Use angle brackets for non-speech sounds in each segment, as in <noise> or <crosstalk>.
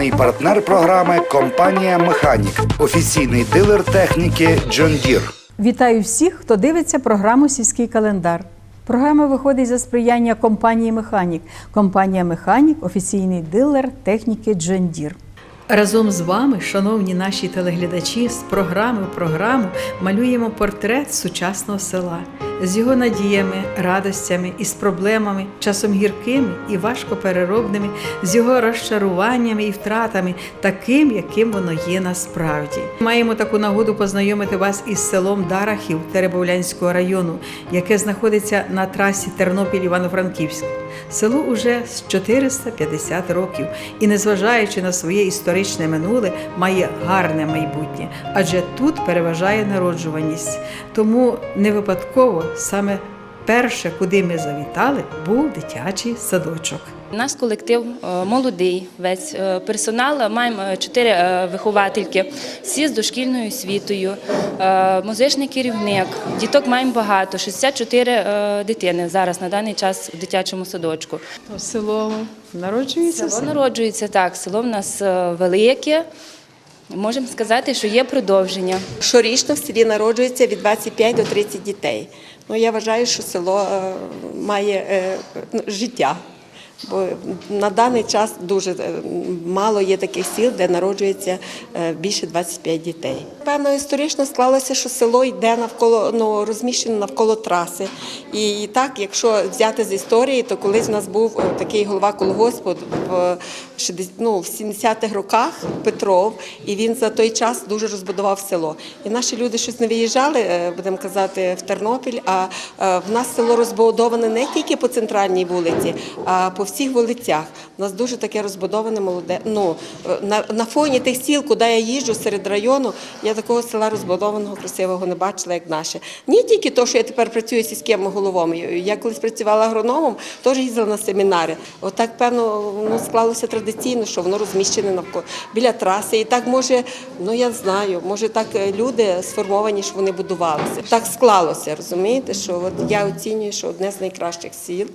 Генеральний партнер програми компанія Механік, офіційний дилер техніки Джон Дір. Вітаю всіх, хто дивиться програму Сільський календар. Програма виходить за сприяння компанії Механік. Компанія Механік офіційний дилер техніки Джон Deere. Разом з вами, шановні наші телеглядачі, з програми в програму малюємо портрет сучасного села з його надіями, радостями і з проблемами, часом гіркими і важко переробними, з його розчаруваннями і втратами, таким, яким воно є насправді. Маємо таку нагоду познайомити вас із селом Дарахів Теребовлянського району, яке знаходиться на трасі Тернопіль-Івано-Франківськ. Село уже з 450 років і, незважаючи на своє історичне минуле, має гарне майбутнє, адже тут переважає народжуваність. Тому не випадково саме перше, куди ми завітали, був дитячий садочок. У нас колектив е, молодий, весь е, персонал. Маємо е, чотири виховательки, всі з дошкільною освітою, музичний керівник. Діток маємо багато, 64 е, дитини зараз на даний час в дитячому садочку. Село народжується. Село народжується так, село в нас велике. Можемо сказати, що є продовження. Щорічно в селі народжується від 25 до 30 дітей. Ну, я вважаю, що село має ну, життя. Бо на даний час дуже е, мало є таких сіл, де народжується е, більше 25 дітей. Певно, історично склалося, що село йде навколо ну, розміщене навколо траси. І так, якщо взяти з історії, то колись в нас був е, такий голова колгоспу в ну, в 70-х роках Петров, і він за той час дуже розбудував село. І наші люди щось не виїжджали, будемо казати, в Тернопіль. А в нас село розбудоване не тільки по центральній вулиці, а по всіх вулицях. У нас дуже таке розбудоване молоде. Ну е, на, на фоні тих сіл, куди я їжджу серед району, я такого села розбудованого, красивого не бачила, як наше. Не тільки то, що я тепер працюю сільським головом. Я колись працювала агрономом, теж їздила на семінари. Отак, певно, ну, склалося традиційно, що воно розміщене навколо біля траси. І так може, ну я знаю, може так е, люди сформовані, що вони будувалися. Так склалося, розумієте, що от я оцінюю, що одне з найкращих сіл,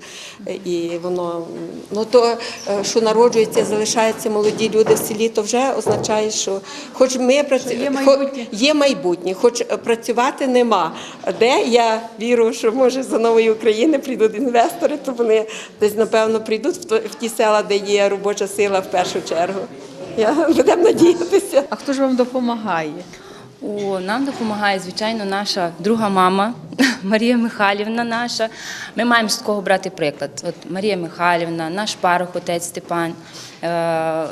е, і воно ну то, е, що народжується, залишаються молоді люди в селі, то вже означає, що хоч ми працюємо є майбутнє. є майбутнє, хоч е, працювати нема. Де я вірю, що може за нової України прийдуть інвестори, то вони десь напевно прийдуть в ті села, де є робоча сила в першу чергу. Я будемо надіятися. А хто ж вам допомагає? О, нам допомагає, звичайно, наша друга мама <laughs> Марія Михайлівна наша. Ми маємо з кого брати приклад. От Марія Михайлівна, наш парох, отець Степан. Е, е,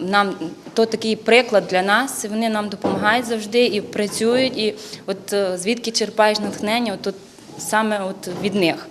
Нам то такий приклад для нас. Вони нам допомагають завжди і працюють. І от е, звідки черпаєш натхнення, от, от саме от від них.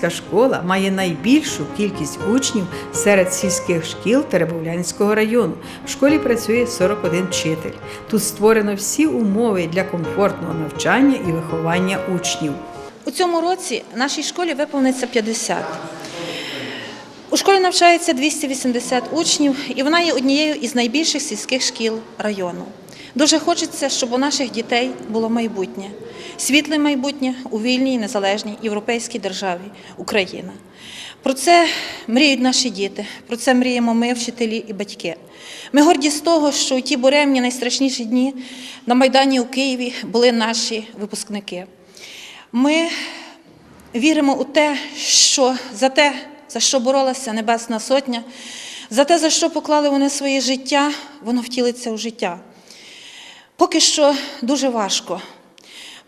Дарахівська школа має найбільшу кількість учнів серед сільських шкіл Теребовлянського району. В школі працює 41 вчитель. Тут створено всі умови для комфортного навчання і виховання учнів. У цьому році нашій школі виповниться 50. У школі навчається 280 учнів, і вона є однією із найбільших сільських шкіл району. Дуже хочеться, щоб у наших дітей було майбутнє, світле майбутнє у вільній, незалежній європейській державі Україна. Про це мріють наші діти, про це мріємо ми, вчителі і батьки. Ми горді з того, що у ті буремні найстрашніші дні на Майдані у Києві були наші випускники. Ми віримо у те, що за те, за що боролася Небесна Сотня, за те, за що поклали вони своє життя, воно втілиться у життя. Поки що дуже важко.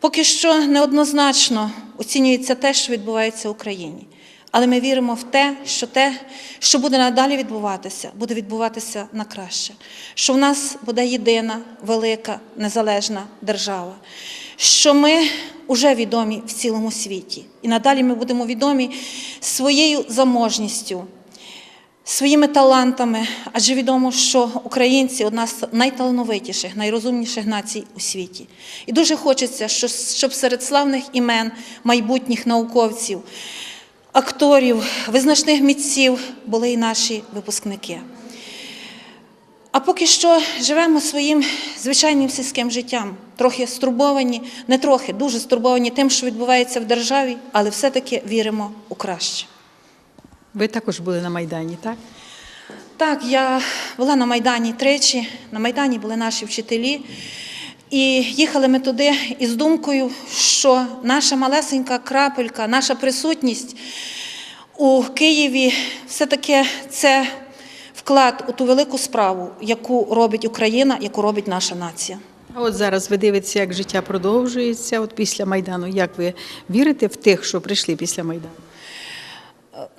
Поки що неоднозначно оцінюється те, що відбувається в Україні. Але ми віримо в те, що те, що буде надалі відбуватися, буде відбуватися на краще. Що в нас буде єдина, велика, незалежна держава. Що ми вже відомі в цілому світі. І надалі ми будемо відомі своєю заможністю, своїми талантами, адже відомо, що українці одна з найталановитіших, найрозумніших націй у світі. І дуже хочеться, щоб серед славних імен майбутніх науковців, акторів, визначних митців були і наші випускники. А поки що живемо своїм звичайним сільським життям, трохи стурбовані, не трохи, дуже стурбовані тим, що відбувається в державі, але все-таки віримо у краще. Ви також були на Майдані, так? Так, я була на Майдані тричі. На Майдані були наші вчителі. І їхали ми туди із думкою, що наша малесенька крапелька, наша присутність у Києві все-таки це вклад у ту велику справу, яку робить Україна, яку робить наша нація. А от зараз ви дивитеся, як життя продовжується от після Майдану. Як ви вірите в тих, що прийшли після Майдану?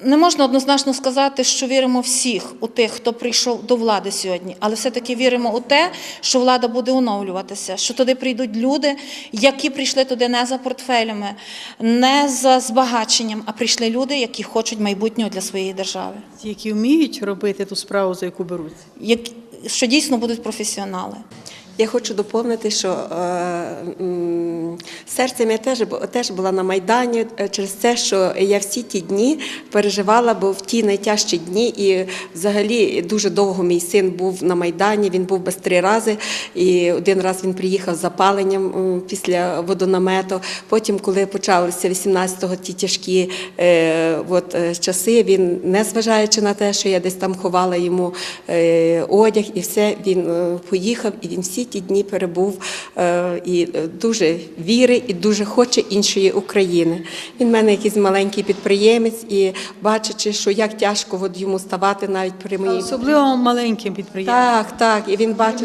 Не можна однозначно сказати, що віримо всіх у тих, хто прийшов до влади сьогодні, але все-таки віримо у те, що влада буде оновлюватися, що туди прийдуть люди, які прийшли туди не за портфелями, не за збагаченням, а прийшли люди, які хочуть майбутнього для своєї держави, Ті, які вміють робити ту справу, за яку беруться. які, що дійсно будуть професіонали. Я хочу доповнити, що е, серцем я теж, теж була на Майдані е, через те, що я всі ті дні переживала, бо в ті найтяжчі дні, і взагалі дуже довго мій син був на Майдані, він був без три рази. І один раз він приїхав з запаленням після водонамету. Потім, коли почалися 18-го ті тяжкі е, от, часи, він, не зважаючи на те, що я десь там ховала йому одяг і все, він поїхав і він всі ті дні перебув е, і е, дуже вірить і дуже хоче іншої України. Він в мене якийсь маленький підприємець, і бачачи, що як тяжко от йому ставати навіть при моїй Особливо маленьким підприємствам. так, так. І він бачить.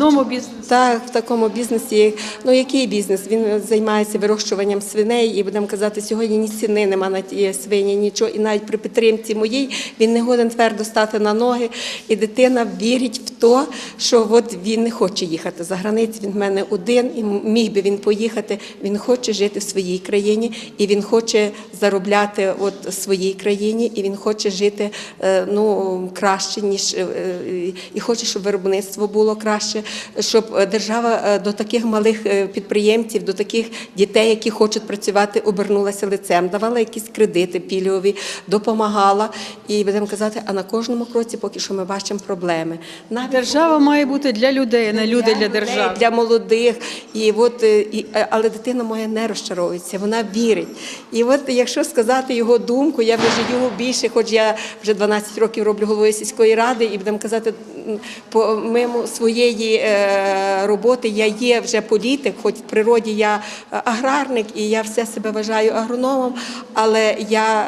Так, в такому бізнесі. Ну який бізнес? Він займається вирощуванням свиней, і будемо казати, сьогодні ні ціни нема на ті свині, нічого. І навіть при підтримці моїй він не годен твердо стати на ноги. І дитина вірить в те, що от він не хоче їхати за границю. Він в мене один, і міг би він поїхати. Він хоче жити в своїй країні, і він хоче заробляти от в своїй країні, і він хоче жити е, ну краще ніж е, е, і хоче, щоб виробництво було краще, щоб держава до таких малих підприємців, до таких дітей, які хочуть працювати, обернулася лицем, давала якісь кредити пільгові, допомагала. І будемо казати, а на кожному кроці поки що ми бачимо проблеми. Навіть Держава має бути для людей, а не люди для людей, держави. для молодих. І от, е, і, е, але дитина моя не розчаровується, вона вірить. І от якщо сказати його думку, я вже живу більше, хоч я вже 12 років роблю головою сільської ради, і будемо казати, м, по мимо своєї е, роботи я є вже політик, хоч в природі я аграрник і я все себе вважаю агрономом, але я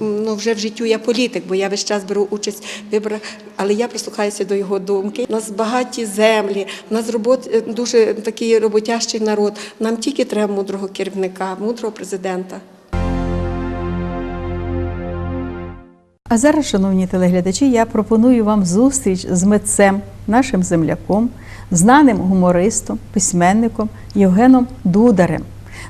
ну, вже в життю я політик, бо я весь час беру участь в виборах, але я прислухаюся до його думки. У нас багаті землі, у нас робот, е, дуже такий роботящий народ. Нам тільки треба мудрого керівника, мудрого президента. А зараз, шановні телеглядачі, я пропоную вам зустріч з митцем, нашим земляком, знаним гумористом, письменником Євгеном Дударем.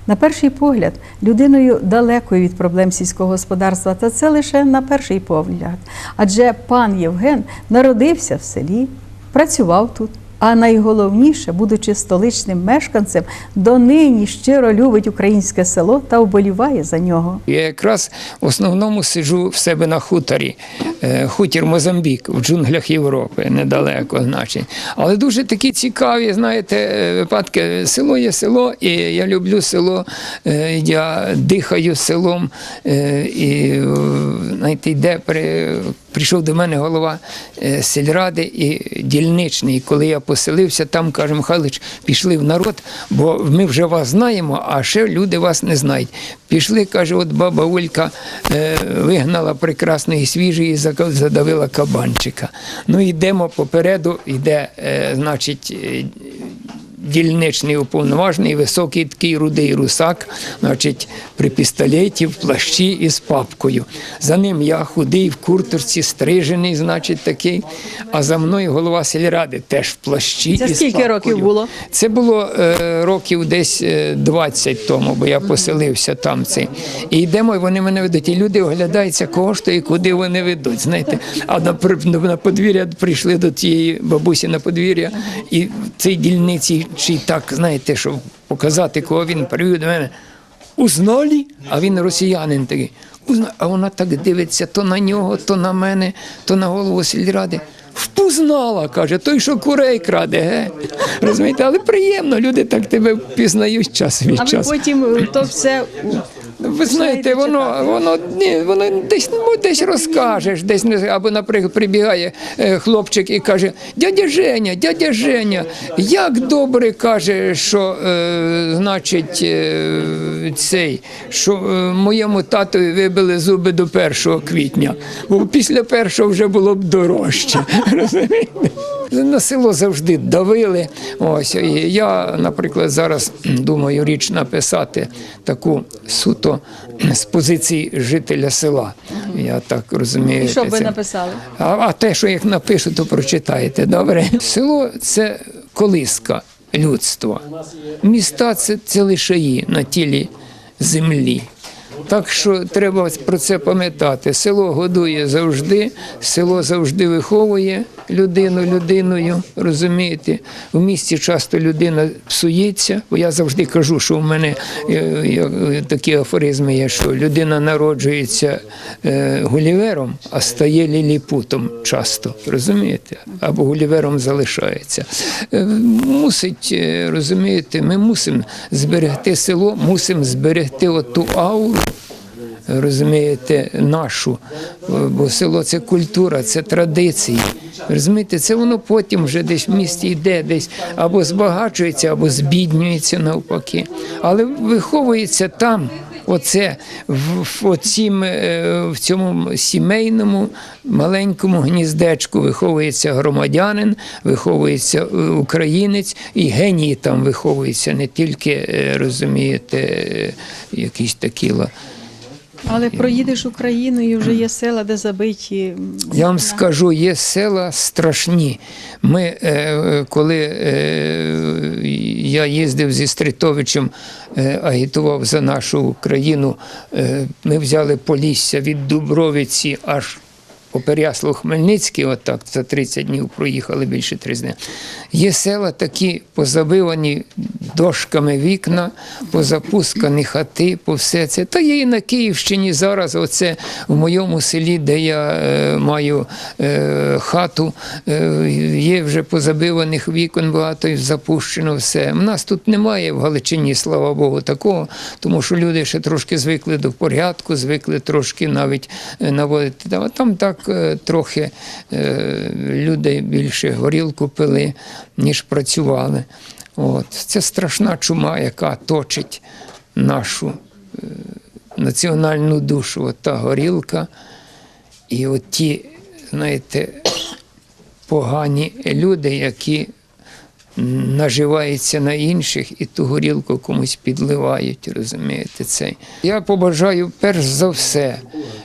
На перший погляд, людиною далекою від проблем сільського господарства, та це лише на перший погляд. Адже пан Євген народився в селі, працював тут. А найголовніше, будучи столичним мешканцем, донині щиро любить українське село та вболіває за нього. Я якраз в основному сиджу в себе на хуторі, е, хутір Мозамбік в джунглях Європи, недалеко, значить. Але дуже такі цікаві, знаєте, е, випадки. Село є село, і я люблю село, е, я дихаю селом. І знаєте, йде при. Прийшов до мене голова сільради і дільничний. Коли я поселився, там каже Михайлович, пішли в народ, бо ми вже вас знаємо, а ще люди вас не знають. Пішли, каже, от баба Олька е, вигнала прекрасної свіжої, і задавила кабанчика. Ну йдемо попереду, йде, е, значить. Е, дільничний уповноважений, високий такий рудий русак, значить, при пістолеті, в плащі і з папкою. За ним я худий в курточці, стрижений, значить, такий. А за мною голова сільради теж в плащі. Це і з скільки папкою. років було? Це було е, років десь е, 20 тому, бо я поселився там. Цей. І йдемо, і вони мене ведуть. І люди оглядаються, кого ж то і куди вони ведуть. Знаєте, а на, на подвір'я прийшли до тієї бабусі на подвір'я, і в цій дільниці чи так, знаєте, щоб показати, кого він привів до мене. Узнали? А він росіянин такий. А вона так дивиться то на нього, то на мене, то на голову сільради. Впузнала, каже, той, що курей краде, ге? Розумієте, але приємно, люди так тебе впізнають час від А ви потім то все Ви знаєте, воно, воно, ні, воно десь, ну, десь розкажеш, десь не- або, наприклад, прибігає е, хлопчик і каже: дядя Женя, дядя Женя, як добре каже, що е, значить е, цей, що е, моєму татові вибили зуби до 1 квітня, бо після першого вже було б дорожче. <laughs> Розумієте? На село завжди давили. Ось і я, наприклад, зараз думаю річ написати таку суто з позиції жителя села. Я так розумію. І що б ви написали? А, а те, що як напишу, то прочитаєте. Добре. Село це колиска людства. Міста це, це лишаї на тілі землі. Так що треба про це пам'ятати. Село годує завжди, село завжди виховує людину людиною. Розумієте, в місті часто людина псується, бо я завжди кажу, що в мене е, е, такі афоризми є, що людина народжується е, гулівером, а стає ліліпутом часто. Розумієте? Або гулівером залишається. Мусить, розумієте, ми мусимо зберегти село, мусимо зберегти оту ауру розумієте, нашу. Бо село це культура, це традиції. Розумієте, це воно потім вже десь в місті йде, десь або збагачується, або збіднюється навпаки. Але виховується там. Оце в, оцім, е, в цьому сімейному маленькому гніздечку виховується громадянин, виховується е, українець, і генії там виховуються, не тільки е, розумієте, якісь такі. Але проїдеш Україною, і вже є села, де забиті. Я вам скажу, є села страшні. Ми, е, е, коли е, я їздив зі Стритовичем, агітував за нашу Україну, ми взяли Полісся від Дубровиці аж по Переяслав Хмельницький, отак за 30 днів проїхали більше 30 днів. Є села такі позабивані дошками вікна, позапускані хати, по все це. Та є і на Київщині зараз, оце в моєму селі, де я е, маю е, хату, е, є вже позабиваних вікон багато і запущено все. У нас тут немає в Галичині, слава Богу, такого, тому що люди ще трошки звикли до порядку, звикли трошки навіть е, наводити. Там так е, трохи е, люди більше горілку пили, ніж працювали. От. Це страшна чума, яка точить нашу е, національну душу. От та горілка. І от ті, знаєте, погані люди, які наживаються на інших і ту горілку комусь підливають, розумієте це. Я побажаю перш за все,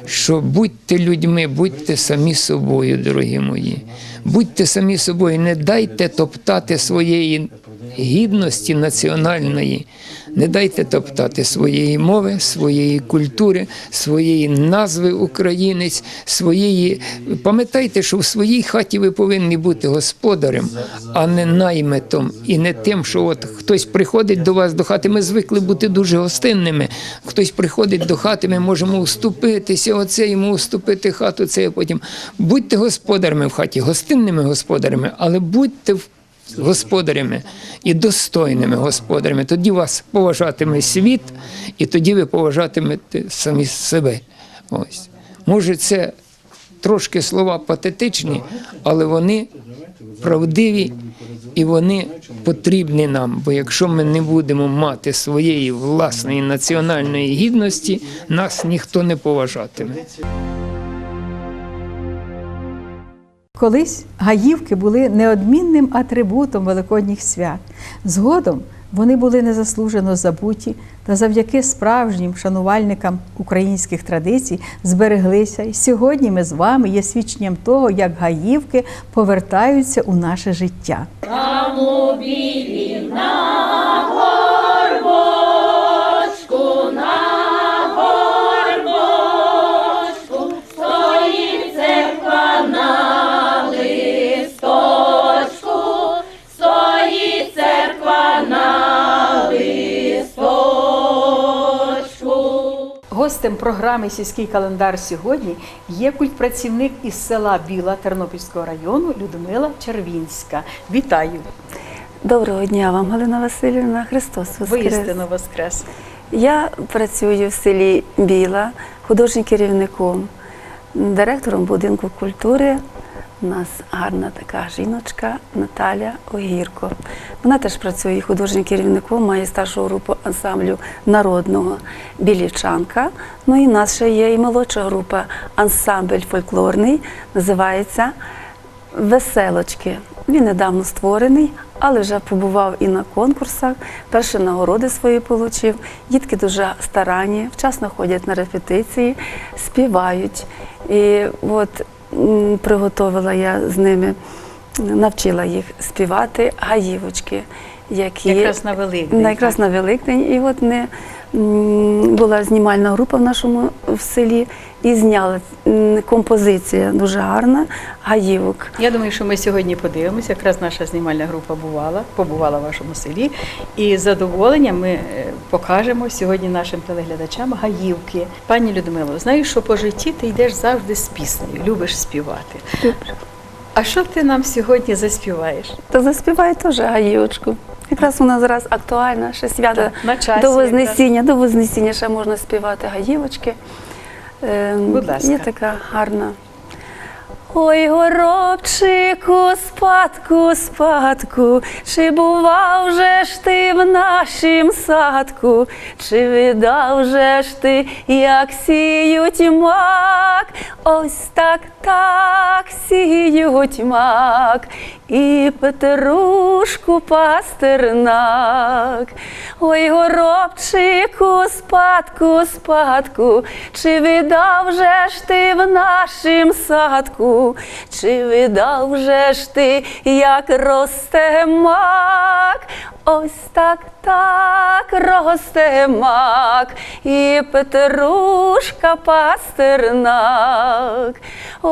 що будьте людьми, будьте самі собою, дорогі мої. Будьте самі собою, не дайте топтати своєї гідності національної, не дайте топтати своєї мови, своєї культури, своєї назви українець, своєї. Пам'ятайте, що в своїй хаті ви повинні бути господарем, а не наймитом, і не тим, що от хтось приходить до вас до хати. Ми звикли бути дуже гостинними. Хтось приходить до хати, ми можемо уступитися, оце йому уступити хату, це потім. Будьте господарями в хаті, гостинними господарями, але будьте в господарями і достойними господарями. Тоді вас поважатиме світ, і тоді ви поважатимете самі себе. Ось. Може, це трошки слова патетичні, але вони правдиві і вони потрібні нам. Бо якщо ми не будемо мати своєї власної національної гідності, нас ніхто не поважатиме. Колись гаївки були неодмінним атрибутом великодніх свят. Згодом вони були незаслужено забуті та завдяки справжнім шанувальникам українських традицій збереглися. І сьогодні ми з вами є свідченням того, як гаївки повертаються у наше життя. Гостем програми Сільський календар сьогодні є культпрацівник із села Біла Тернопільського району Людмила Червінська. Вітаю! Доброго дня вам, Галина Васильівна. Христос Воскрес. Воістину воскрес! Я працюю в селі Біла, художнім керівником, директором будинку культури. У нас гарна така жіночка Наталя Огірко. Вона теж працює художнім керівником, має старшу групу ансамблю народного білівчанка. Ну і в нас ще є і молодша група ансамбль фольклорний, називається Веселочки. Він недавно створений, але вже побував і на конкурсах. Перші нагороди свої отримав. Дітки дуже старанні, вчасно ходять на репетиції, співають. І от м, приготовила я з ними, навчила їх співати гаївочки, які Якраз на Великдень, якраз на Великдень. І от не була знімальна група в нашому в селі і зняла композиція дуже гарна гаївок. Я думаю, що ми сьогодні подивимося. Якраз наша знімальна група бувала, побувала в вашому селі. І з задоволенням ми е, покажемо сьогодні нашим телеглядачам гаївки. Пані Людмило, знаю, що по житті ти йдеш завжди з піснею, любиш співати. А що ти нам сьогодні заспіваєш? То заспівай теж гаївочку. Якраз вона зараз актуальна, ще свято на часі до Вознесіння, до Вознесіння ще можна співати гаївочки. Ем, Будь ласка. Є така гарна. Ой, горобчику, спадку, спадку, чи бував же ж ти в нашім садку, чи видав же ж ти, як сіють мак, ось так, так сіють мак, і петрушку пастернак. Ой, горобчику, спадку, спадку, чи видав же ж ти в нашім садку, чи видав же ж ти, як росте мак, ось так, так росте мак, і петрушка пастернак.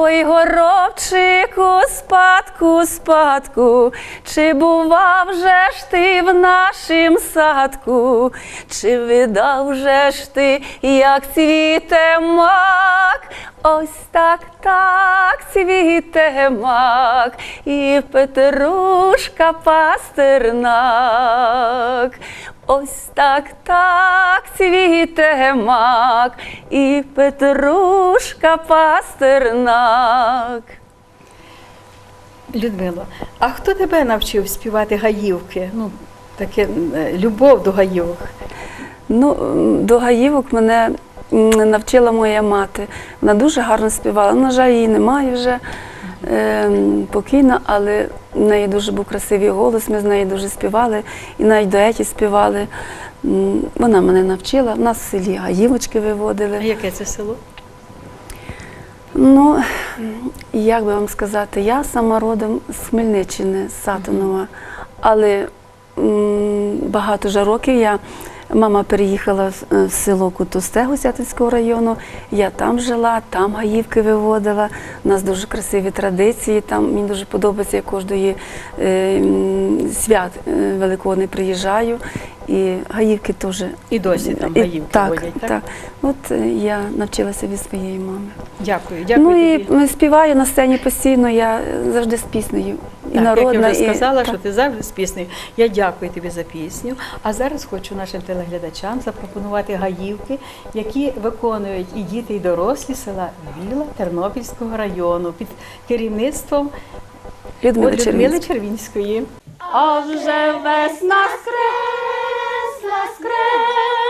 Ой, горобчику, спадку, спадку, чи бував же ж ти в нашім садку, чи видав же ж ти, як цвіте мак, ось так, так цвіте мак, і петрушка пастернак. Ось так, так цвіте мак, і петрушка пастернак. Людмило, а хто тебе навчив співати гаївки? Ну, таке е, любов до гаївок. Ну, до гаївок мене навчила моя мати. Вона дуже гарно співала. На жаль, її немає вже покійна, але в неї дуже був красивий голос, ми з нею дуже співали, і навіть дуеті співали. Вона мене навчила. В нас в селі гаївочки А яке це село? Ну, як би вам сказати, я сама родом з Хмельниччини, з Сатанова, але багато вже років я. Мама переїхала в- е, село Кутусте Гусятинського району. Я там жила, там гаївки виводила. У нас дуже красиві традиції. Там мені дуже подобається, я кожної е, свят е, великодний приїжджаю. І гаївки теж. І досі там гаївки так, водять, так? так? От е, я навчилася від своєї мами. Дякую, дякую Ну тобі. і співаю на сцені постійно, я е, завжди з піснею. І Так, народна, як я вже сказала, так. що ти завжди з піснею. Я дякую тобі за пісню. А зараз хочу нашим телеглядачам запропонувати гаївки, які виконують і діти, і дорослі села Віла Тернопільського району під керівництвом Людмили Червінська. Червінської. А вже весна скресла, скресла,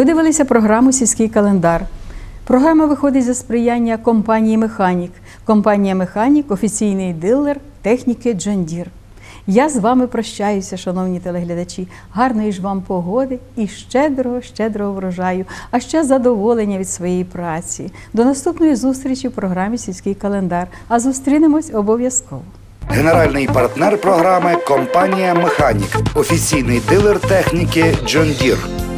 Ви дивилися програму Сільський календар. Програма виходить за сприяння компанії Механік. Компанія Механік офіційний дилер техніки Deere. Я з вами прощаюся, шановні телеглядачі. Гарної ж вам погоди і щедрого, щедрого врожаю, а ще задоволення від своєї праці. До наступної зустрічі в програмі Сільський календар. А зустрінемось обов'язково. Генеральний партнер програми компанія Механік, офіційний дилер техніки Deere.